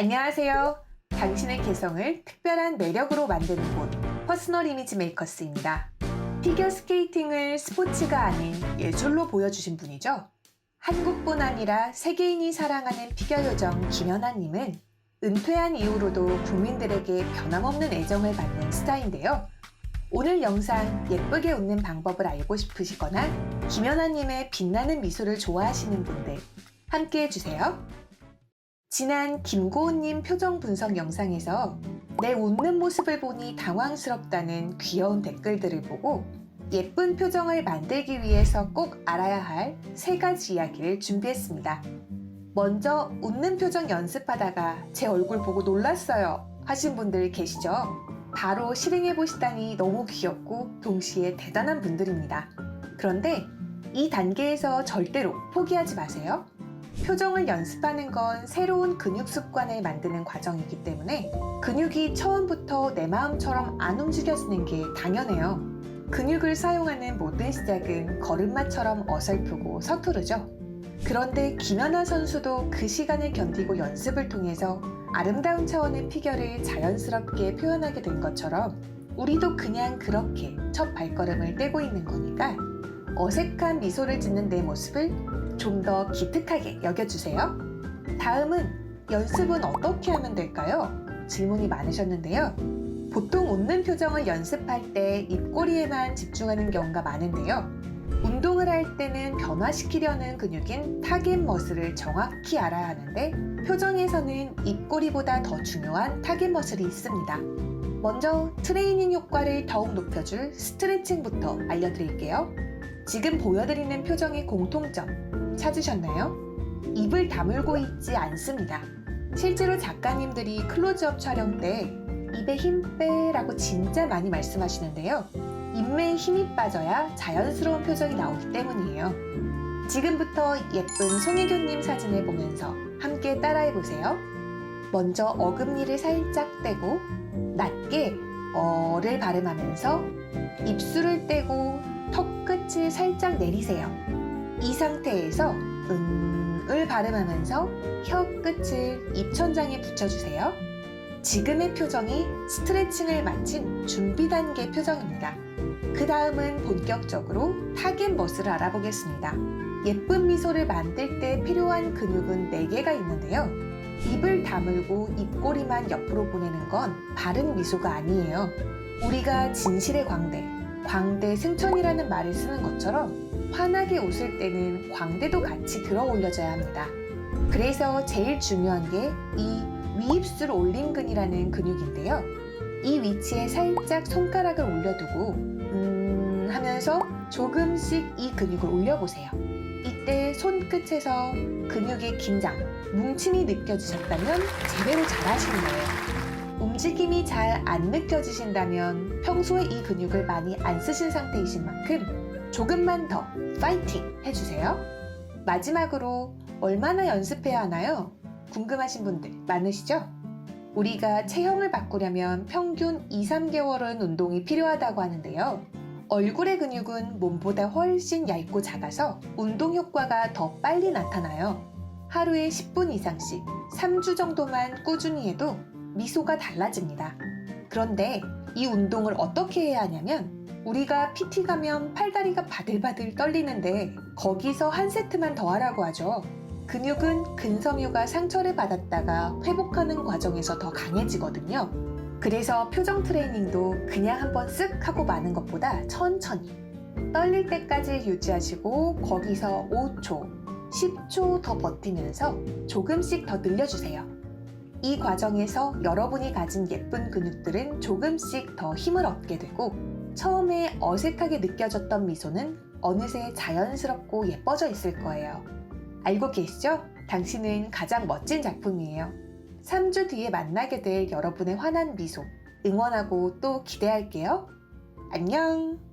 안녕하세요. 당신의 개성을 특별한 매력으로 만드는 곳, 퍼스널 이미지 메이커스입니다. 피겨 스케이팅을 스포츠가 아닌 예술로 보여주신 분이죠. 한국뿐 아니라 세계인이 사랑하는 피겨 요정 김연아님은 은퇴한 이후로도 국민들에게 변함없는 애정을 받는 스타인데요. 오늘 영상 예쁘게 웃는 방법을 알고 싶으시거나 김연아님의 빛나는 미소를 좋아하시는 분들 함께 해주세요. 지난 김고은님 표정 분석 영상에서 내 웃는 모습을 보니 당황스럽다는 귀여운 댓글들을 보고 예쁜 표정을 만들기 위해서 꼭 알아야 할 세 가지 이야기를 준비했습니다. 먼저 웃는 표정 연습하다가 제 얼굴 보고 놀랐어요 하신 분들 계시죠? 바로 실행해 보시다니 너무 귀엽고 동시에 대단한 분들입니다. 그런데 이 단계에서 절대로 포기하지 마세요. 표정을 연습하는 건 새로운 근육 습관을 만드는 과정이기 때문에 근육이 처음부터 내 마음처럼 안 움직여지는 게 당연해요. 근육을 사용하는 모든 시작은 걸음마처럼 어설프고 서투르죠. 그런데 김연아 선수도 그 시간을 견디고 연습을 통해서 아름다운 차원의 피겨를 자연스럽게 표현하게 된 것처럼 우리도 그냥 그렇게 첫 발걸음을 떼고 있는 거니까 어색한 미소를 짓는 내 모습을 좀 더 기특하게 여겨주세요. 다음은 연습은 어떻게 하면 될까요? 질문이 많으셨는데요. 보통 웃는 표정을 연습할 때 입꼬리에만 집중하는 경우가 많은데요. 운동을 할 때는 변화시키려는 근육인 타겟 머슬을 정확히 알아야 하는데 표정에서는 입꼬리보다 더 중요한 타겟 머슬이 있습니다. 먼저 트레이닝 효과를 더욱 높여줄 스트레칭부터 알려드릴게요. 지금 보여드리는 표정의 공통점 찾으셨나요? 입을 다물고 있지 않습니다. 실제로 작가님들이 클로즈업 촬영 때 입에 힘 빼라고 진짜 많이 말씀하시는데요. 입매에 힘이 빠져야 자연스러운 표정이 나오기 때문이에요. 지금부터 예쁜 송혜교님 사진을 보면서 함께 따라해 보세요. 먼저 어금니를 살짝 떼고 낮게 어를 발음하면서 입술을 떼고 턱 끝을 살짝 내리세요. 이 상태에서 음을 발음하면서 혀 끝을 입천장에 붙여주세요. 지금의 표정이 스트레칭을 마친 준비 단계 표정입니다. 그 다음은 본격적으로 타겟 멋을 알아보겠습니다. 예쁜 미소를 만들 때 필요한 근육은 4개가 있는데요. 입을 다물고 입꼬리만 옆으로 보내는 건 바른 미소가 아니에요. 우리가 진실의 광대, 광대 승천이라는 말을 쓰는 것처럼 환하게 웃을 때는 광대도 같이 들어 올려져야 합니다. 그래서 제일 중요한 게 이 위입술 올림근이라는 근육인데요. 이 위치에 살짝 손가락을 올려두고 음 하면서 조금씩 이 근육을 올려보세요. 이때 손끝에서 근육의 긴장, 뭉침이 느껴지셨다면 제대로 잘하시는 거예요. 움직임이 잘 안 느껴지신다면 평소에 이 근육을 많이 안 쓰신 상태이신 만큼 조금만 더 파이팅 해주세요. 마지막으로 얼마나 연습해야 하나요? 궁금하신 분들 많으시죠? 우리가 체형을 바꾸려면 평균 2, 3개월은 운동이 필요하다고 하는데요. 얼굴의 근육은 몸보다 훨씬 얇고 작아서 운동 효과가 더 빨리 나타나요. 하루에 10분 이상씩 3주 정도만 꾸준히 해도 미소가 달라집니다. 그런데 이 운동을 어떻게 해야 하냐면 우리가 PT 가면 팔다리가 바들바들 떨리는데 거기서 한 세트만 더 하라고 하죠. 근육은 근섬유가 상처를 받았다가 회복하는 과정에서 더 강해지거든요. 그래서 표정 트레이닝도 그냥 한번 쓱 하고 마는 것보다 천천히 떨릴 때까지 유지하시고 거기서 5초, 10초 더 버티면서 조금씩 더 늘려주세요. 이 과정에서 여러분이 가진 예쁜 근육들은 조금씩 더 힘을 얻게 되고 처음에 어색하게 느껴졌던 미소는 어느새 자연스럽고 예뻐져 있을 거예요. 알고 계시죠? 당신은 가장 멋진 작품이에요. 3주 뒤에 만나게 될 여러분의 환한 미소 응원하고 또 기대할게요. 안녕!